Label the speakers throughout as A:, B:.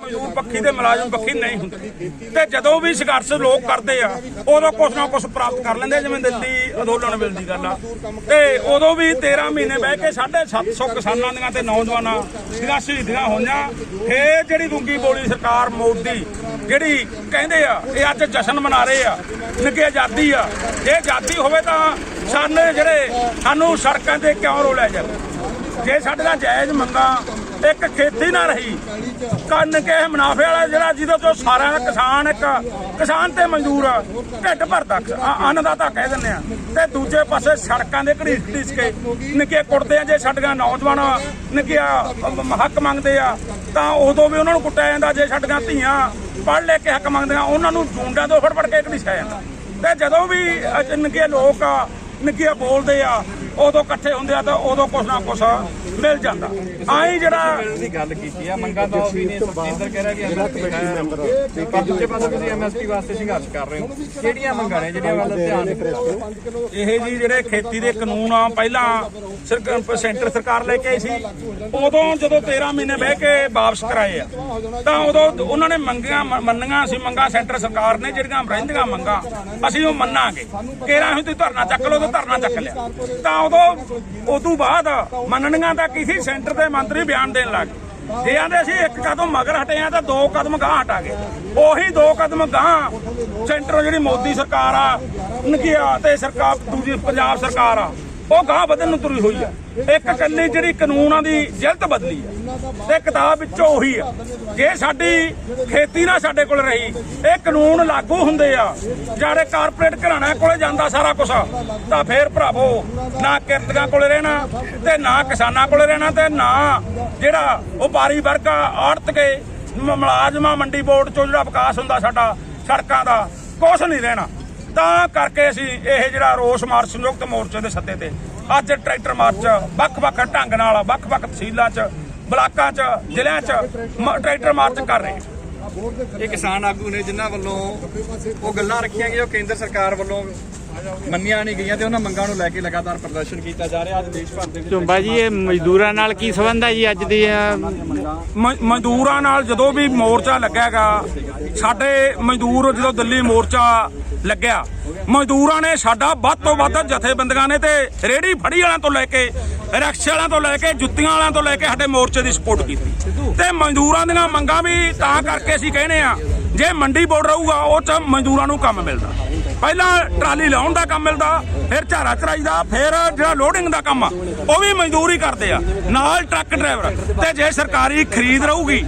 A: ਮਜ਼ਦੂਰ ਪੱਖੀ ਤੇ ਮੁਲਾਜ਼ਮ ਪੱਖੀ ਨਹੀਂ ਹੁੰਦੇ। ਤੇ ਜਦੋਂ ਵੀ ਸੰਘਰਸ਼ ਲੋਕ ਕਰਦੇ ਆ, ਉਦੋਂ ਕੁਛ ਨਾ ਕੁਛ ਪ੍ਰਾਪਤ ਕਰ ਲੈਂਦੇ ਜਿਵੇਂ ਦਿੱਲੀ ਅੰਦੋਲਨ ਵੇਲੇ ਦੀ ਗੱਲ ਆ। ਤੇ ਉਦੋਂ ਵੀ 13 ਮਹੀਨੇ ਬਹਿ ਕੇ 750 ਕਿਸਾਨਾਂ ਦੀਆਂ ਤੇ ਨੌਜਵਾਨਾਂ ਦੀਆਂ ਸ਼ਹੀਦੀਆਂ ਹੋਈਆਂ। ਫੇਰ ਜਿਹੜੀ ਗੁੰਗੀ ਬੋਲੀ ਸਰਕਾਰ ਮੋਦੀ, ਜਿਹੜੀ ਕਹਿੰਦੇ ਆ, ਇਹ ਅੱਜ ਜਸ਼ਨ ਮਨਾ ਰਹੇ ਆ ਨਿੱਕੀ ਆਜ਼ਾਦੀ ਆ। ਇਹ ਆਜ਼ਾਦੀ ਹੋਵੇ ਤਾਂ ਸਾਡੇ ਜਿਹੜੇ, ਸਾਨੂੰ ਸੜਕਾਂ ਤੇ ਕਿਉਂ ਰੋਲਿਆ ਜਾਂਦਾ ਜੇ ਸਾਡੇ ਨਾਲ ਜਾਇਜ਼ ਮੰਗਾ ਇੱਕ ਖੇਤੀ ਨਾ ਰਹੀ ਕੰਨ ਕੇ ਮੁਨਾਫੇ ਵਾਲਾ ਜਿਹੜਾ ਜਿਹਦੇ ਤੋਂ ਸਾਰਾ ਕਿਸਾਨ ਇੱਕ ਕਿਸਾਨ ਤੇ ਮਜ਼ਦੂਰ ਢਿੱਡ ਭਰਦਾ ਅੰਨਦਾਤਾ ਕਹਿ ਦਿੰਦੇ ਆ। ਤੇ ਦੂਜੇ ਪਾਸੇ ਸੜਕਾਂ ਦੇ ਘੜੀਸ ਘੜੀਸ ਕੇ ਨਿੱਕੇ ਕੁੱਟਦੇ ਆ ਜੇ ਸਾਡੀਆਂ ਨੌਜਵਾਨ ਨਿੱਕੀਆਂ ਹੱਕ ਮੰਗਦੇ ਆ ਤਾਂ ਉਦੋਂ ਵੀ ਉਹਨਾਂ ਨੂੰ ਕੁੱਟਿਆ ਜਾਂਦਾ ਜੇ ਸਾਡੀਆਂ ਧੀਆਂ ਪੜ੍ਹ ਲੈ ਕੇ ਹੱਕ ਮੰਗਦੇ ਆ ਉਹਨਾਂ ਨੂੰ ਜੂੰਡਾਂ ਤੋਂ ਫੜ ਫੜ ਕੇ ਘੜੀਸਿਆ ਜਾਂਦਾ। ਤੇ ਜਦੋਂ ਵੀ ਅ, ਨਿੱਕੇ ਲੋਕ ਆ ਨਿੱਕੀਆਂ ਬੋਲਦੇ ਆ ਉਦੋਂ ਇਕੱਠੇ ਹੁੰਦੇ ਆ ਤਾਂ ਉਦੋਂ ਕੁਛ ਨਾ ਕੁਛ ਮਿਲ ਜਾਂਦਾ। ਆਈ ਜਿਹੜਾ
B: ਦੀ ਗੱਲ ਕੀਤੀ ਆ ਮੰਗਾ ਤਾਂ ਉਹ ਵੀ ਨੇ ਸੁਖਜਿੰਦਰ ਕਹਿ ਰਿਹਾ ਕਿ ਐਮਐਸਪੀ ਹੈ ਪਰ ਦੂਜੇ ਪਾਸੇ ਤੁਸੀਂ ਐਮਐਸਪੀ ਵਾਸਤੇ ਸੰਘਰਸ਼ ਕਰ ਰਹੇ ਹੋ ਕਿਹੜੀਆਂ ਮੰਗਾਂ ਨੇ ਜਿਹੜੀਆਂ ਵੱਲ ਧਿਆਨ
A: ਇਹ ਜੀ ਜਿਹੜੇ ਖੇਤੀ ਦੇ ਕਾਨੂੰਨ ਆ ਪਹਿਲਾਂ ਸਰਕਾਰ ਸੈਂਟਰ ਸਰਕਾਰ ਲੈ ਕੇ ਆਈ ਸੀ। ਉਦੋਂ ਜਦੋਂ 13 ਮਹੀਨੇ ਬਹਿ ਕੇ ਵਾਪਸ ਕਰਾਏ ਆ, ਤਾਂ ਉਦੋਂ ਉਹਨਾਂ ਨੇ ਮੰਗੀਆਂ ਮੰਨੀਆਂ ਸੀ ਮੰਗਾਂ ਸੈਂਟਰ ਸਰਕਾਰ ਨੇ, ਜਿਹੜੀਆਂ ਰਹਿੰਦੀਆਂ ਮੰਗਾਂ, ਅਸੀਂ ਉਹ ਮੰਨਾਂਗੇ। ਕਿਹੜਾ ਅਸੀਂ ਤੁਸੀਂ ਧਰਨਾ ਚੱਕ ਲਓ ਤਾਂ ਧਰਨਾ ਚੱਕ ਲਿਆ। ਤਾਂ ਉਦੋਂ ਉਦੋਂ ਬਾਅਦ ਮੰਨਣੀਆਂ ਤਾਂ ਕਿਸੇ ਸੈਂਟਰ ਦੇ ਮੰਤਰੀ ਬਿਆਨ ਦੇਣ ਲੱਗ ਗਏ। ਜੇ ਆਂਦੇ ਅਸੀਂ ਇੱਕ ਕਦਮ ਮਗਰ ਹਟੇ ਆ ਤਾਂ ਦੋ ਕਦਮ ਗਾਂਹ ਹਟਾ ਗਏ। ਉਹੀ ਦੋ ਕਦਮ ਗਾਂਹ ਸੈਂਟਰ ਜਿਹੜੀ ਮੋਦੀ ਸਰਕਾਰ ਆ ਨਕਿਆ ਤੇ ਸਰਕਾਰ, ਦੂਜੀ ਪੰਜਾਬ ਸਰਕਾਰ ਆ ਉਹ ਗਾਂਹ ਵਧਣ ਨੂੰ ਤੁਰੀ ਹੋਈ ਆ। ਇੱਕ ਕੱਲੀ ਜਿਹੜੀ ਕਾਨੂੰਨਾਂ ਦੀ ਜਿਲਤ ਬਦਲੀ ਆ ਤੇ ਕਿਤਾਬ ਵਿੱਚੋਂ ਉਹੀ ਆ। ਜੇ ਸਾਡੀ ਖੇਤੀ ਨਾ ਸਾਡੇ ਕੋਲ ਰਹੀ, ਇਹ ਕਾਨੂੰਨ ਲਾਗੂ ਹੁੰਦੇ ਆ ਜਿਹੜੇ ਕਾਰਪੋਰੇਟ ਘਰਾਣਿਆਂ ਕੋਲੇ ਜਾਂਦਾ ਸਾਰਾ ਕੁਝ ਤਾਂ ਫੇਰ ਭਰਾਵੋ, ਨਾ ਕਿਰਤਕਾਂ ਕੋਲੇ ਰਹਿਣਾ ਤੇ ਨਾ ਕਿਸਾਨਾਂ ਕੋਲੇ ਰਹਿਣਾ ਤੇ ਨਾ ਜਿਹੜਾ ਵਪਾਰੀ ਵਰਗ ਆ ਆੜਤ ਕੇ ਮ- ਮੁਲਾਜ਼ਮਾਂ ਮੰਡੀ ਬੋਰਡ ਚੋਂ ਜਿਹੜਾ ਵਿਕਾਸ ਹੁੰਦਾ ਸਾਡਾ ਸੜਕਾਂ ਦਾ, ਕੁਛ ਨਹੀਂ ਰਹਿਣਾ। ਤਾਂ ਕਰਕੇ ਅਸੀਂ ਇਹ ਜਿਹੜਾ ਰੋਸ ਮਾਰਚ ਸੰਯੁਕਤ ਮੋਰਚੇ ਦੇ ਸੱਦੇ ਤੇ ਅੱਜ ਟਰੈਕਟਰ ਮਾਰਚ ਵੱਖ-ਵੱਖ ਢੰਗ ਨਾਲ ਵੱਖ-ਵੱਖ ਤਹਿਸੀਲਾਂ 'ਚ ਬਲਾਕਾਂ 'ਚ ਜ਼ਿਲ੍ਹਿਆਂ 'ਚ ਟਰੈਕਟਰ ਮਾਰਚ ਕਰ ਰਹੇ ਹਾਂ।
B: ਇਹ ਕਿਸਾਨ ਆਗੂ ਨੇ ਜਿਨ੍ਹਾਂ ਵੱਲੋਂ ਉਹ ਗੱਲਾਂ ਰੱਖੀਆਂ ਗਈਆਂ ਉਹ ਕੇਂਦਰ ਸਰਕਾਰ ਵੱਲੋਂ ਮੰਨੀਆਂ ਨਹੀਂ ਗਈਆਂ ਤੇ ਉਹਨਾਂ ਮੰਗਾਂ ਨੂੰ ਲੈ ਕੇ ਲਗਾਤਾਰ ਪ੍ਰਦਰਸ਼ਨ ਕੀਤਾ ਜਾ ਰਿਹਾ ਅੱਜ ਦੇਸ਼ ਭਰ ਦੇ ਵਿੱਚ
C: ਝੁੰਬਾ ਜੀ ਇਹ ਮਜ਼ਦੂਰਾਂ ਨਾਲ ਕੀ ਸੰਬੰਧ ਹੈ ਜੀ ਅੱਜ ਦੀ
A: ਮਜ਼ਦੂਰਾਂ ਨਾਲ ਜਦੋਂ ਵੀ ਮੋਰਚਾ ਲੱਗਿਆਗਾ ਸਾਡੇ ਮਜ਼ਦੂਰ ਜਦੋਂ ਦਿੱਲੀ ਮੋਰਚਾ ਲੱਗਿਆ, ਮਜ਼ਦੂਰਾਂ ਨੇ ਸਾਡਾ ਵੱਧ ਤੋਂ ਵੱਧ ਜਥੇਬੰਦੀਆਂ ਨੇ ਤੇ ਰੇੜੀ ਫੜੀ ਵਾਲਿਆਂ ਤੋਂ ਲੈ ਕੇ, ਰਿਕਸ਼ੇ ਵਾਲਿਆਂ ਤੋਂ ਲੈ ਕੇ, ਜੁੱਤੀਆਂ ਵਾਲਿਆਂ ਤੋਂ ਲੈ ਕੇ ਸਾਡੇ ਮੋਰਚੇ ਦੀ ਸਪੋਰਟ ਕੀਤੀ। ਤੇ ਮਜ਼ਦੂਰਾਂ ਦੀਆਂ ਮੰਗਾਂ ਵੀ ਤਾਂ ਕਰਕੇ ਅਸੀਂ ਕਹਿੰਦੇ ਆ ਜੇ ਮੰਡੀ ਬੋਰਡ ਰਹੂਗਾ, ਉਹ ਚ ਮਜ਼ਦੂਰਾਂ ਨੂੰ ਕੰਮ ਮਿਲਦਾ। ਪਹਿਲਾਂ ਟਰਾਲੀ ਲਾਉਣ ਦਾ ਕੰਮ ਮਿਲਦਾ, ਫਿਰ ਝਾਰਾ ਚਰਾਈ ਦਾ ਫਿਰ ਜਿਹੜਾ ਲੋਡਿੰਗ ਦਾ ਕੰਮ ਆ, ਉਹ ਵੀ ਮਜ਼ਦੂਰ ਹੀ ਕਰਦੇ ਆ। ਨਾਲ ਟਰੱਕ ਡਰਾਈਵਰ, ਤੇ ਜੇ ਸਰਕਾਰੀ ਖਰੀਦ ਰਹੂਗੀ,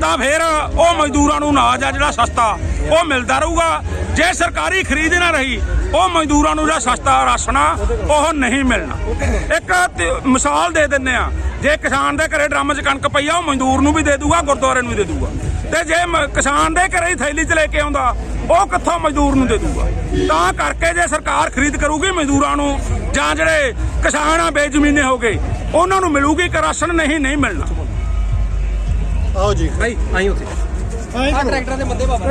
A: ਤਾਂ ਫਿਰ ਉਹ ਮਜ਼ਦੂਰਾਂ ਨੂੰ ਅਨਾਜ ਆ ਜਿਹੜਾ ਸਸਤਾ, ਉਹ ਮਿਲਦਾ ਰਹੂਗਾ। ਜੇ ਸਰਕਾਰੀ ਖਰੀਦ ਨਾ ਰਹੀ, ਉਹ ਮਜ਼ਦੂਰਾਂ ਨੂੰ ਜਿਹੜਾ ਸਸਤਾ ਰਾਸ਼ਨ ਆ ਉਹ ਨਹੀਂ ਮਿਲਣਾ। ਇੱਕ ਮਿਸਾਲ ਦੇ ਦਿੰਨੇ ਆ, ਜੇ ਕਿਸਾਨ ਦੇ ਘਰੇ ਡਰਮ 'ਚ ਕਣਕ ਪਈ ਆ, ਉਹ ਮਜ਼ਦੂਰ ਨੂੰ ਵੀ ਦੇ ਦੂਗਾ, ਗੁਰਦੁਆਰੇ ਨੂੰ ਵੀ ਦੇ ਦੂਗਾ। ਤੇ ਜੇ ਕਿਸਾਨ ਦੇ ਘਰੇ ਹੀ ਥੈਲੀ 'ਚ ਲੈ ਕੇ ਆਉਂਦਾ ਉਹ ਕਿੱਥੋਂ ਮਜ਼ਦੂਰ ਨੂੰ ਦੇ ਦੂਗਾ? ਤਾਂ ਕਰਕੇ ਜੇ ਸਰਕਾਰ ਖਰੀਦ ਕਰੂਗੀ ਮਜ਼ਦੂਰਾਂ ਨੂੰ ਜਾਂ ਜਿਹੜੇ ਕਿਸਾਨ ਆ ਬੇਜ਼ਮੀਨੇ ਹੋ ਗਏ ਉਹਨਾਂ ਨੂੰ ਮਿਲੂਗੀ ਕਿ ਰਾਸ਼ਨ? ਨਹੀਂ ਨਹੀਂ ਮਿਲਣਾ।
B: ਭਾਈ ਆਈ ਉੱਥੇ। ਆ ਟਰੈਕਟਰਾਂ ਦੇ ਮੱਦੇ ਬਾਬਾ।